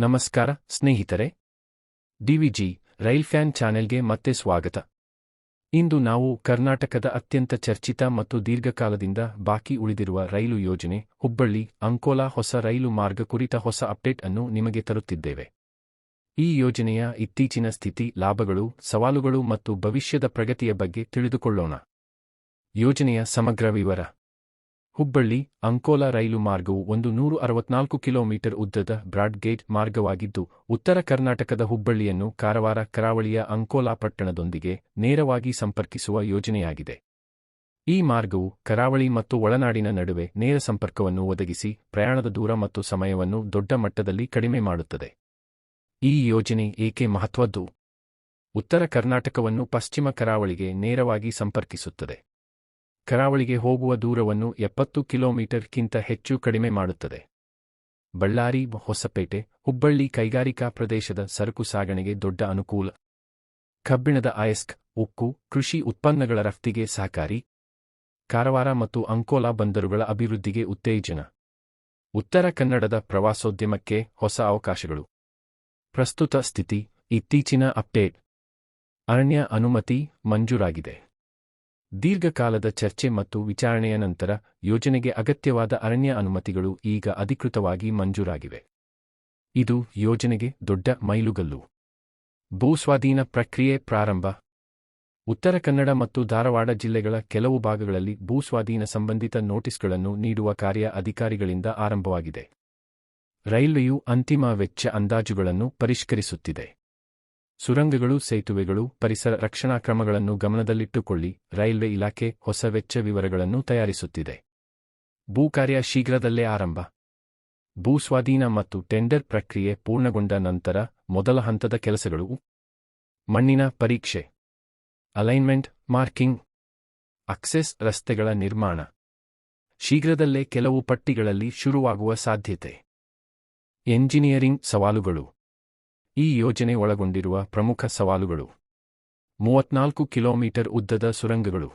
ನಮಸ್ಕಾರ, ಸ್ನೇಹಿತರೆ. DVG rail fan ಚಾನೆಲ್ಗೆ ಮತ್ತೆ ಸ್ವಾಗತ. ಇಂದು ನಾವು ಕರ್ನಾಟಕದ ಅತ್ಯಂತ ಚರ್ಚಿತ ಮತ್ತು ದೀರ್ಘಕಾಲದಿಂದ ಬಾಕಿ ಉಳಿದಿರುವ ರೈಲು ಯೋಜನೆ, ಹುಬ್ಬಳ್ಳಿ, ಅಂಕೋಲಾ ಹೊಸ ರೈಲು ಮಾರ್ಗ ಕುರಿತ ಹೊಸ ಅಪ್ಡೇಟ್ ಅನ್ನು ನಿಮಗೆ ತರುತ್ತಿದ್ದೇವೆ. ಈ ಯೋಜನೆಯ ಇತ್ತೀಚಿನ ಸ್ಥಿತಿ, ಲಾಭಗಳು, ಸವಾಲುಗಳು ಮತ್ತು ಭವಿಷ್ಯದ ಪ್ರಗತಿಯ ಬಗ್ಗೆ ತಿಳಿದುಕೊಳ್ಳೋಣ. ಯೋಜನೆಯ ಸಮಗ್ರ ವಿವರ. ಹುಬ್ಬಳ್ಳಿ, ಅಂಕೋಲಾ ರೈಲು ಮಾರ್ಗವು ಒಂದು ನೂರು ಅರವತ್ನಾಲ್ಕು ಕಿಲೋಮೀಟರ್ ಉದ್ದದ ಬ್ರಾಡ್ಗೇಟ್ ಮಾರ್ಗವಾಗಿದ್ದು, ಉತ್ತರ ಕರ್ನಾಟಕದ ಹುಬ್ಬಳ್ಳಿಯನ್ನು ಕಾರವಾರ, ಕರಾವಳಿಯ ಅಂಕೋಲಾ ಪಟ್ಟಣದೊಂದಿಗೆ ನೇರವಾಗಿ ಸಂಪರ್ಕಿಸುವ ಯೋಜನೆಯಾಗಿದೆ. ಈ ಮಾರ್ಗವು ಕರಾವಳಿ ಮತ್ತು ಒಳನಾಡಿನ ನಡುವೆ ನೇರ ಸಂಪರ್ಕವನ್ನು ಒದಗಿಸಿ, ಪ್ರಯಾಣದ ದೂರ ಮತ್ತು ಸಮಯವನ್ನು ದೊಡ್ಡ ಮಟ್ಟದಲ್ಲಿ ಕಡಿಮೆ ಮಾಡುತ್ತದೆ. ಈ ಯೋಜನೆ ಏಕೆ ಮಹತ್ವದ್ದು? ಉತ್ತರ ಕರ್ನಾಟಕವನ್ನು ಪಶ್ಚಿಮ ಕರಾವಳಿಗೆ ನೇರವಾಗಿ ಸಂಪರ್ಕಿಸುತ್ತದೆ. ಕರಾವಳಿಗೆ ಹೋಗುವ ದೂರವನ್ನು ಎಪ್ಪತ್ತು ಕಿಲೋಮೀಟರ್ಗಿಂತ ಹೆಚ್ಚು ಕಡಿಮೆ ಮಾಡುತ್ತದೆ. ಬಳ್ಳಾರಿ, ಹೊಸಪೇಟೆ, ಹುಬ್ಬಳ್ಳಿ ಕೈಗಾರಿಕಾ ಪ್ರದೇಶದ ಸರಕು ಸಾಗಣೆಗೆ ದೊಡ್ಡ ಅನುಕೂಲ. ಕಬ್ಬಿಣದ ಅಯಸ್ಕ್, ಉಕ್ಕು, ಕೃಷಿ ಉತ್ಪನ್ನಗಳ ರಫ್ತಿಗೆ ಸಹಕಾರಿ. ಕಾರವಾರ ಮತ್ತು ಅಂಕೋಲಾ ಬಂದರುಗಳ ಅಭಿವೃದ್ಧಿಗೆ ಉತ್ತೇಜನ. ಉತ್ತರ ಕನ್ನಡದ ಪ್ರವಾಸೋದ್ಯಮಕ್ಕೆ ಹೊಸ ಅವಕಾಶಗಳು. ಪ್ರಸ್ತುತ ಸ್ಥಿತಿ, ಇತ್ತೀಚಿನ ಅಪ್ಡೇಟ್. ಅರಣ್ಯ ಅನುಮತಿ ಮಂಜೂರಾಗಿದೆ. ದೀರ್ಘಕಾಲದ ಚರ್ಚೆ ಮತ್ತು ವಿಚಾರಣೆಯ ನಂತರ ಯೋಜನೆಗೆ ಅಗತ್ಯವಾದ ಅರಣ್ಯ ಅನುಮತಿಗಳು ಈಗ ಅಧಿಕೃತವಾಗಿ ಮಂಜೂರಾಗಿವೆ. ಇದು ಯೋಜನೆಗೆ ದೊಡ್ಡ ಮೈಲುಗಲ್ಲು. ಭೂಸ್ವಾಧೀನ ಪ್ರಕ್ರಿಯೆ ಪ್ರಾರಂಭ. ಉತ್ತರ ಕನ್ನಡ ಮತ್ತು ಧಾರವಾಡ ಜಿಲ್ಲೆಗಳ ಕೆಲವು ಭಾಗಗಳಲ್ಲಿ ಭೂಸ್ವಾಧೀನ ಸಂಬಂಧಿತ ನೋಟಿಸ್ಗಳನ್ನು ನೀಡುವ ಕಾರ್ಯ ಅಧಿಕಾರಿಗಳಿಂದ ಆರಂಭವಾಗಿದೆ. ರೈಲ್ವೆಯು ಅಂತಿಮ ವೆಚ್ಚ ಅಂದಾಜುಗಳನ್ನು ಪರಿಷ್ಕರಿಸುತ್ತಿದೆ. ಸುರಂಗಗಳು, ಸೇತುವೆಗಳು, ಪರಿಸರ ರಕ್ಷಣಾ ಕ್ರಮಗಳನ್ನು ಗಮನದಲ್ಲಿಟ್ಟುಕೊಳ್ಳಿ, ರೈಲ್ವೆ ಇಲಾಖೆ ಹೊಸ ವೆಚ್ಚ ವಿವರಗಳನ್ನು ತಯಾರಿಸುತ್ತಿದೆ. ಭೂಕಾರ್ಯ ಶೀಘ್ರದಲ್ಲೇ ಆರಂಭ. ಭೂಸ್ವಾಧೀನ ಮತ್ತು ಟೆಂಡರ್ ಪ್ರಕ್ರಿಯೆ ಪೂರ್ಣಗೊಂಡ ನಂತರ ಮೊದಲ ಹಂತದ ಕೆಲಸಗಳು. ಮಣ್ಣಿನ ಪರೀಕ್ಷೆ. Alignment, marking. ಅಕ್ಸೆಸ್ ರಸ್ತೆಗಳ ನಿರ್ಮಾಣ. ಶೀಘ್ರದಲ್ಲೇ ಕೆಲವು ಪಟ್ಟಿಗಳಲ್ಲಿ ಶುರುವಾಗುವ ಸಾಧ್ಯತೆ. ಎಂಜಿನಿಯರಿಂಗ್ ಸವಾಲುಗಳು. ಈ ಯೋಜನೆ ಒಳಗೊಂಡಿರುವ ಪ್ರಮುಖ ಸವಾಲುಗಳು. ಮೂವತ್ನಾಲ್ಕು ಕಿಲೋಮೀಟರ್ ಉದ್ದದ ಸುರಂಗಗಳು.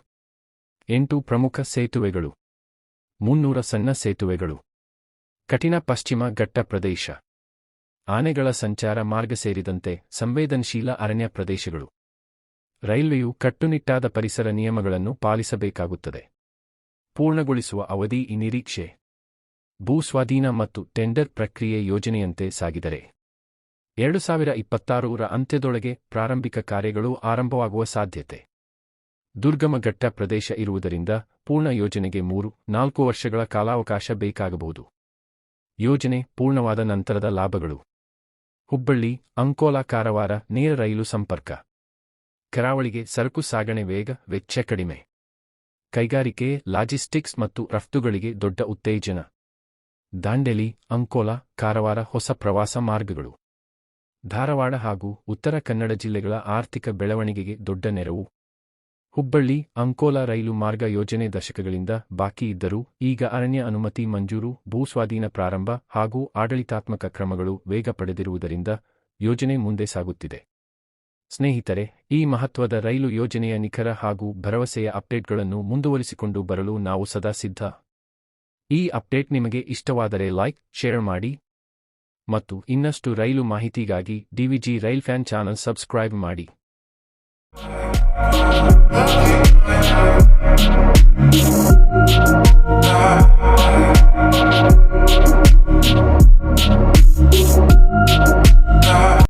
ಎಂಟು ಪ್ರಮುಖ ಸೇತುವೆಗಳು. ಮುನ್ನೂರ ಸಣ್ಣ ಸೇತುವೆಗಳು. ಕಠಿಣ ಪಶ್ಚಿಮ ಘಟ್ಟ ಪ್ರದೇಶ. ಆನೆಗಳ ಸಂಚಾರ ಮಾರ್ಗ ಸೇರಿದಂತೆ ಸಂವೇದನಶೀಲ ಅರಣ್ಯ ಪ್ರದೇಶಗಳು. ರೈಲ್ವೆಯು ಕಟ್ಟುನಿಟ್ಟಾದ ಪರಿಸರ ನಿಯಮಗಳನ್ನು ಪಾಲಿಸಬೇಕಾಗುತ್ತದೆ. ಪೂರ್ಣಗೊಳಿಸುವ ಅವಧಿ ಈ ನಿರೀಕ್ಷೆ. ಭೂಸ್ವಾಧೀನ ಮತ್ತು ಟೆಂಡರ್ ಪ್ರಕ್ರಿಯೆ ಯೋಜನೆಯಂತೆ ಸಾಗಿದರೆ. ಎರಡು ಸಾವಿರ ಇಪ್ಪತ್ತಾರರ ಅಂತ್ಯದೊಳಗೆ ಪ್ರಾರಂಭಿಕ ಕಾರ್ಯಗಳು ಆರಂಭವಾಗುವ ಸಾಧ್ಯತೆ. ದುರ್ಗಮ ಘಟ್ಟ ಪ್ರದೇಶ ಇರುವುದರಿಂದ ಪೂರ್ಣ ಯೋಜನೆಗೆ ಮೂರು, ನಾಲ್ಕು ವರ್ಷಗಳ ಕಾಲಾವಕಾಶ ಬೇಕಾಗಬಹುದು. ಯೋಜನೆ ಪೂರ್ಣವಾದ ನಂತರದ ಲಾಭಗಳು. ಹುಬ್ಬಳ್ಳಿ, ಅಂಕೋಲಾ ಕಾರವಾರ, ನೇರ ರೈಲು ಸಂಪರ್ಕ. ಕರಾವಳಿಗೆ ಸರಕು ಸಾಗಣೆ ವೇಗ ವೆಚ್ಚ ಕಡಿಮೆ. ಕೈಗಾರಿಕೆ, ಲಾಜಿಸ್ಟಿಕ್ಸ್ ಮತ್ತು ರಫ್ತುಗಳಿಗೆ ದೊಡ್ಡ ಉತ್ತೇಜನ. ದಾಂಡೆಲಿ, ಅಂಕೋಲಾ, ಕಾರವಾರ ಹೊಸ ಪ್ರವಾಸ ಮಾರ್ಗಗಳು. ಧಾರವಾಡ ಹಾಗೂ ಉತ್ತರ ಕನ್ನಡ ಜಿಲ್ಲೆಗಳ ಆರ್ಥಿಕ ಬೆಳವಣಿಗೆಗೆ ದೊಡ್ಡ ನೆರವು. ಹುಬ್ಬಳ್ಳಿ, ಅಂಕೋಲಾ ರೈಲು ಮಾರ್ಗ ಯೋಜನೆ ದಶಕಗಳಿಂದ ಬಾಕಿ ಇದ್ದರೂ ಈಗ ಅರಣ್ಯ ಅನುಮತಿ ಮಂಜೂರು ಭೂಸ್ವಾಧೀನ ಪ್ರಾರಂಭ ಹಾಗೂ ಆಡಳಿತಾತ್ಮಕ ಕ್ರಮಗಳು ವೇಗ ಪಡೆದಿರುವುದರಿಂದ ಯೋಜನೆ ಮುಂದೆ ಸಾಗುತ್ತಿದೆ. ಸ್ನೇಹಿತರೆ, ಈ ಮಹತ್ವದ ರೈಲು ಯೋಜನೆಯ ನಿಖರ ಹಾಗೂ ಭರವಸೆಯ ಅಪ್ಡೇಟ್ಗಳನ್ನು ಮುಂದುವರಿಸಿಕೊಂಡು ಬರಲು ನಾವು ಸದಾ ಸಿದ್ಧ. ಈ ಅಪ್ಡೇಟ್ ನಿಮಗೆ ಇಷ್ಟವಾದರೆ ಲೈಕ್, ಶೇರ್ ಮಾಡಿ. ಮತ್ತು ಇನ್ನಷ್ಟು ರೈಲು ಮಾಹಿತಿಗಾಗಿ DVG rail fan channel subscribe ಮಾಡಿ.